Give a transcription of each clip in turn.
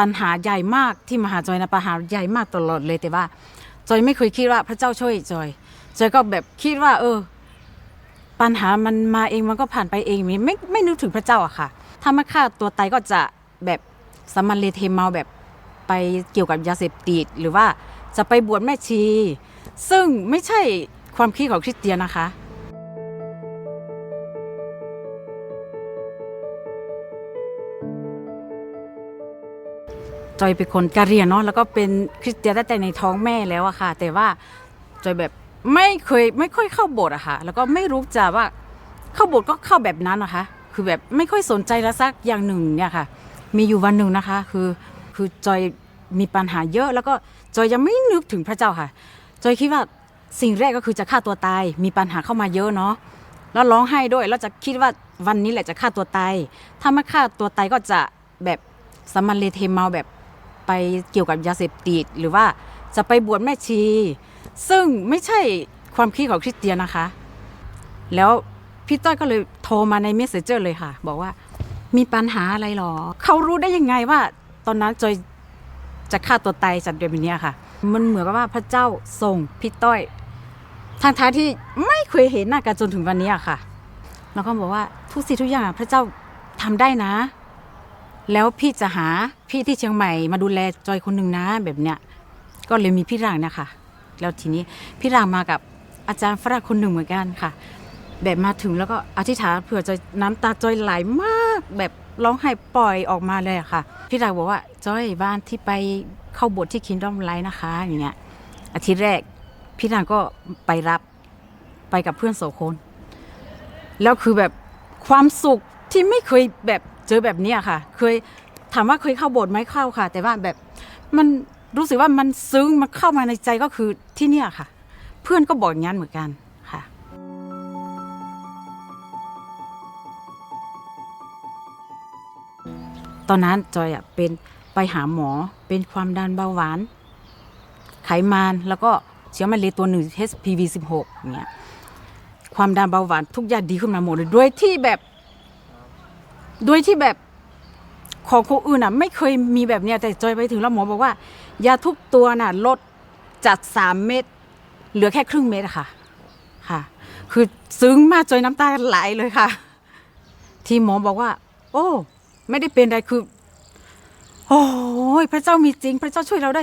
ปัญหาใหญ่มากที่มหาจอยนะปัญหาใหญ่มากตลอดเลยแต่ว่า จอยไม่เคยคิดว่าพระเจ้าช่วยจอย จอยก็แบบคิดว่า เออ ปัญหามันมาเองมันก็ผ่านไปเองไม่ไม่ไม่นึกถึงพระเจ้าอะค่ะ ถ้ามาฆ่าตัวตายก็จะแบบสมันเลเทเมาแบบไปเกี่ยวกับยาเสพติดหรือว่าจะไปบวชแม่ชี ซึ่งไม่ใช่ความคิดของคริสเตียนนะคะ จอยเป็นคนกะเหรียนเนาะแล้วก็เป็นคริสเตียนตั้งแต่ในท้องแม่แล้วอะค่ะ แต่ว่าจอยแบบไม่เคยไม่ค่อยเข้าโบสถ์อะค่ะ แล้วก็ไม่รู้จะว่าเข้าโบสถ์ก็เข้าแบบนั้นนะคะ คือแบบไม่ค่อยสนใจละสักอย่างหนึ่งเนี่ยค่ะ มีอยู่วันหนึ่งนะคะ คือคือจอยมีปัญหาเยอะ แล้วก็จอยยังไม่นึกถึงพระเจ้าค่ะ จอยคิดว่าสิ่งแรกก็คือจะฆ่าตัวตาย มีปัญหาเข้ามาเยอะเนาะแล้วร้องไห้ด้วยแล้วจะคิดว่าวันนี้แหละจะฆ่าตัวตาย ถ้าไม่ฆ่าตัวตายก็จะแบบสมมันเลเทเมาแบบ ไปเกี่ยวกับยาเสพติดหรือว่าจะไปบวชแม่ชี ซึ่งไม่ใช่ความคิดของคริสเตียนนะคะ แล้วพี่ต้อยก็เลยโทรมาในเมสเซจเจอร์เลยค่ะ บอกว่ามีปัญหาอะไรหรอ เขารู้ได้ยังไงว่า ตอนนั้นจอยจะฆ่าตัวตายจากเดือนนี้ค่ะ มันเหมือนกับว่าพระเจ้าส่งพี่ต้อยทางท้ายที่ไม่เคยเห็นหน้ากันจนถึงวันนี้ค่ะ แล้วก็บอกว่าทุกสิ่งทุกอย่างพระเจ้าทำได้นะ แล้วพี่จะหาพี่ที่เชียงใหม่มาดูแลจอยคนหนึ่งนะแบบเนี้ยก็เลยมีพี่รางนะคะแล้วทีนี้พี่รางมากับอาจารย์ฝรั่งคนหนึ่งเหมือนกันค่ะ แบบมาถึงแล้วก็อธิษฐานเผื่อจอยน้ำตาจอยไหลมาก แบบร้องไห้ปล่อยออกมาเลยอะค่ะ พี่รางบอกว่าจอยบ้านที่ไปเข้าโบทที่คินดอมไลท์นะคะอย่างเงี้ยอาทิตย์แรกพี่นางก็ไปรับไปกับเพื่อนโสคนแล้วคือแบบความสุข ที่ไม่เคยแบบเจอแบบเนี้ยค่ะ เคยถามว่าเคยเข้าโบสถ์ไหมเข้าค่ะ แต่ว่าแบบมันรู้สึกว่ามันซึ้งมันเข้ามาในใจก็คือที่เนี่ยค่ะ เพื่อนก็บอกอย่างนั้นเหมือนกันค่ะ ตอนนั้นจอยอะเป็นไปหาหมอเป็นความดันเบาหวาน ไขมันแล้วก็เชื้อมะเร็งตัวหนึ่ง HPV 16อย่างเงี้ยความดันเบาหวานทุกอย่างดีขึ้นมาหมดเลยโดยที่แบบ โดยที่แบบของคนอื่นอะ ไม่เคยมีแบบเนี้ยแต่จอยไปถึงแล้วหมอบอกว่า ยาทุกตัวน่ะลดจากสามเม็ดเหลือแค่ครึ่งเม็ดอะค่ะ ค่ะ คือซึ้งมากจอยน้ำตาไหลเลยค่ะ ที่หมอบอกว่า โอ้ ไม่ได้เป็นอะไรคือ โอ้ยพระเจ้ามีจริง พระเจ้าช่วยเราได้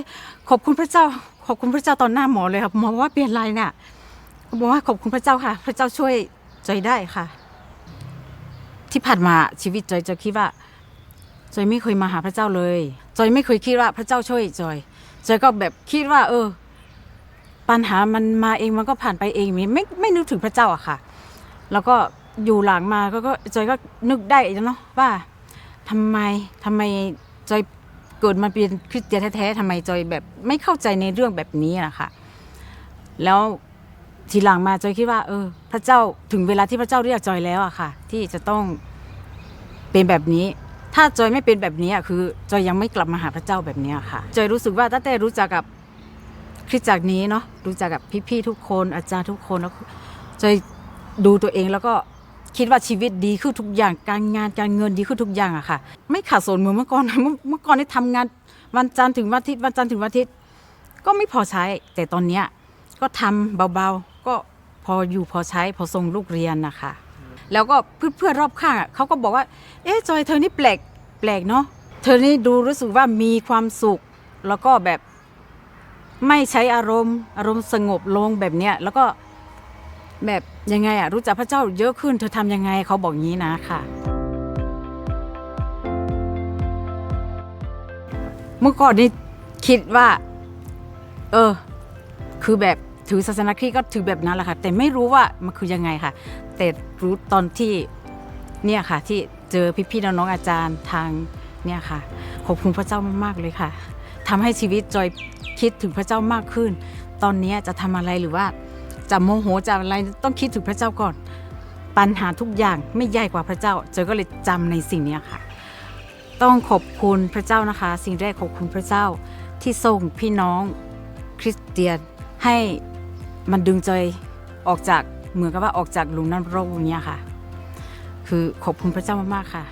ขอบคุณพระเจ้า ขอบคุณพระเจ้าตอนหน้าหมอเลยครับหมอบอกว่าเปลี่ยนไรเนี่ยบอกว่าขอบคุณพระเจ้าค่ะ พระเจ้าช่วยจอยได้ค่ะ ที่ผ่านมาชีวิตจอยจอยคิดว่า จอยไม่เคยมาหาพระเจ้าเลย จอยไม่เคยคิดว่าพระเจ้าช่วยจอย จอยก็แบบคิดว่า เออ ปัญหามันมาเองมันก็ผ่านไปเองไม่ไม่ไม่นึกถึงพระเจ้าอะค่ะ แล้วก็อยู่หลังมาก็ก็จอยก็นึกได้เนาะว่าทำไมทำไมจอยเกิดมาเป็นคริสเตียนแท้ๆทำไมจอยแบบไม่เข้าใจในเรื่องแบบนี้นะคะแล้ว ทีหลังมาจอยคิดว่า เออ พระเจ้าถึงเวลาที่พระเจ้าเรียกจอยแล้วอะค่ะ ที่จะต้องเป็นแบบนี้ ถ้าจอยไม่เป็นแบบนี้อะคือ จอยยังไม่กลับมาหาพระเจ้าแบบนี้อะค่ะ จอยรู้สึกว่าตั้งแต่รู้จักกับคริสตจักรนี้เนาะรู้จักกับพี่ๆทุกคน อาจารย์ทุกคนแล้วจอยดูตัวเองแล้วก็คิดว่าชีวิตดีขึ้นทุกอย่างการงานการเงินดีขึ้นทุกอย่างอะค่ะ ไม่ขาดสนเหมือนเมื่อก่อนเมื่อก่อนได้ทำงานวันจันทร์ถึงวันอาทิตย์วันจันทร์ถึงวันอาทิตย์ก็ไม่พอใช้แต่ตอนเนี้ยก็ทำเบาๆ ก็พออยู่พอใช้พอส่งลูกเรียนนะคะแล้วก็เพื่อนๆรอบข้างเขาก็บอกว่า เอ๊ะจอยเธอนี่แปลกแปลกเนาะเธอนี่ดูรู้สึกว่ามีความสุข แล้วก็แบบไม่ใช้อารมณ์ อารมณ์สงบลงแบบเนี้ยแล้วก็แบบยังไงอะรู้จักพระเจ้าเยอะขึ้น เธอทำยังไงเขาบอกงี้นะค่ะ เมื่อก่อนนี่คิดว่า เออ คือแบบ ถือศาสนาคริสต์ก็ถือแบบนั้นแหละค่ะ แต่ไม่รู้ว่ามันคือยังไงค่ะ แต่รู้ตอนที่เนี่ยค่ะ ที่เจอพี่ๆน้องๆอาจารย์ทางเนี่ยค่ะ ขอบคุณพระเจ้ามากๆเลยค่ะทำให้ชีวิตจอยคิดถึงพระเจ้ามากขึ้น ตอนนี้จะทำอะไรหรือว่าจะโมโหจะอะไรต้องคิดถึงพระเจ้าก่อน ปัญหาทุกอย่างไม่ใหญ่กว่าพระเจ้าจอยก็เลยจำในสิ่งนี้ค่ะ ต้องขอบคุณพระเจ้านะคะ สิ่งแรกขอบคุณพระเจ้าที่ส่งพี่น้องคริสเตียนให้ มันดึงใจออกจากเหมือนกับว่าออกจากหลุมน้นโรคเนี้ยค่ะ คือขอบคุณพระเจ้ามากๆค่ะ